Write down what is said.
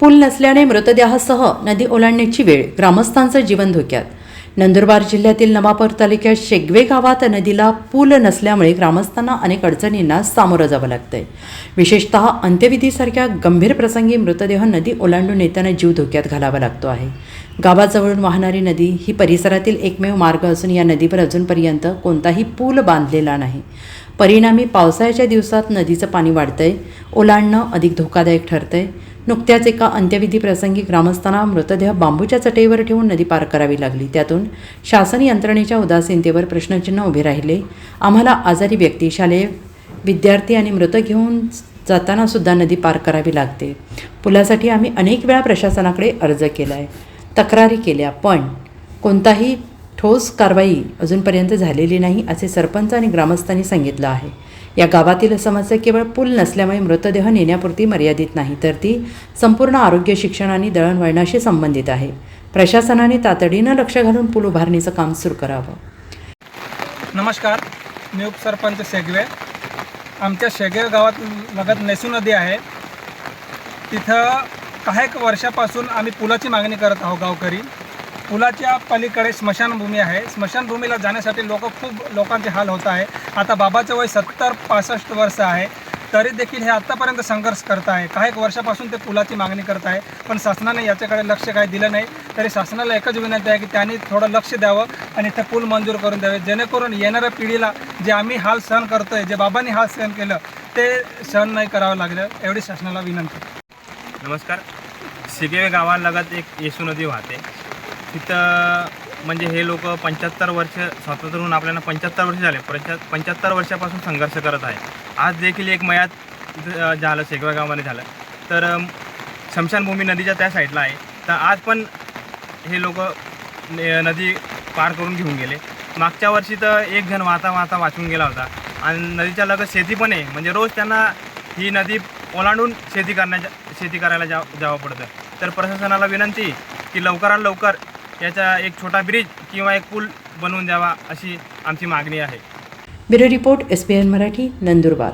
पूल नसल्याने मृतदेहासह नदी ओलांडण्याची वेळ ग्रामस्थांचं जीवन धोक्यात. नंदुरबार जिल्ह्यातील नवापूर तालुक्यात शेगवे गावात नदीला पूल नसल्यामुळे ग्रामस्थांना अनेक अडचणींना सामोरं जावं लागतंय. विशेषतः अंत्यविधीसारख्या गंभीर प्रसंगी मृतदेह नदी ओलांडून येताना जीव धोक्यात घालावा लागतो आहे. गावाजवळून वाहणारी नदी ही परिसरातील एकमेव मार्ग असून या नदीवर अजूनपर्यंत कोणताही पूल बांधलेला नाही. परिणामी पावसाळ्याच्या दिवसात नदीचं पाणी वाढतंय ओलांडणं अधिक धोकादायक ठरतंय. नुकत्याच एका अंत्यविधी प्रसंगी ग्रामस्थांना मृतदेह बांबूच्या चटईवर ठेवून नदी पार करावी लागली. त्यातून शासन यंत्रणेच्या उदासीनतेवर प्रश्नचिन्ह उभे राहिले. आम्हाला आजारी व्यक्ती शालेय विद्यार्थी आणि मृत घेऊन जाताना सुद्धा नदी पार करावी लागते. पुलासाठी आम्ही अनेक वेळा प्रशासनाकडे अर्ज केला आहे तक्रारी केल्या पण कोणताही ठोस कारवाई अजूनपर्यंत झालेली नाही असे सरपंच आणि ग्रामस्थांनी सांगितलं आहे. या गावातील समस्या केवळ पूल नसल्यामुळे मृतदेह नेण्यापुरती मर्यादित नाही तर ती संपूर्ण आरोग्य शिक्षण आणि दळणवळणाशी संबंधित आहे. प्रशासनाने तातडीनं लक्ष घालून पूल उभारणीचं काम सुरू करावं. नमस्कार मी उपसरपंच शेगवे. आमच्या शेगवे गावात लगत नेसू नदी आहे. तिथं काही एक वर्षापासून आम्ही पुलाची मागणी करत आहोत गावकरी. पुलाच्या पलीकडे स्मशानभूमी आहे. स्मशानभूमीला जाण्यासाठी लोक खूप लोकांचे हाल होत आहे. आता बाबाचं वय सत्तर पासष्ट वर्ष आहे. तरी देखील हे आत्तापर्यंत संघर्ष करत आहे. काही एक वर्षापासून ते पुलाची मागणी करत आहे. पण शासनाने याच्याकडे लक्ष काही दिलं नाही. तरी शासनाला एकच विनंती आहे की त्यांनी थोडं लक्ष द्यावं आणि इथं पूल मंजूर करून द्यावे. जेणेकरून येणाऱ्या पिढीला जे आम्ही हाल सहन करतोय जे बाबांनी हाल सहन केलं ते सहन नाही करावं लागलं. एवढी शासनाला विनंती. नमस्कार. सिगेवे गावालगत एक येसू नदी वाहते. तिथं म्हणजे हे लोक पंच्याहत्तर वर्ष स्वातंत्र्य होऊन आपल्याला पंच्याहत्तर वर्ष झाले. पंच्या पंच्याहत्तर वर्षापासून संघर्ष करत आहे. आज देखील एक मयात झालं शेगवा गावामध्ये झालं. तर शमशानभूमी नदीच्या त्या साईडला आहे. तर आज पण हे लोक नदी पार करून घेऊन गेले. मागच्या वर्षी तर एक जण वाहता वाहता वाचून गेला होता. आणि नदीच्या लगत शेती पण आहे. म्हणजे रोज त्यांना ही नदी ओलांडून शेती करण्याच्या शेती करायला जा जावं पडतं. तर प्रशासनाला विनंती की लवकरात लवकर याचा एक छोटा ब्रिज किंवा एक पूल बनवून द्यावा अशी आमची मागणी आहे. Bureau report S N Marathi Nandurbar.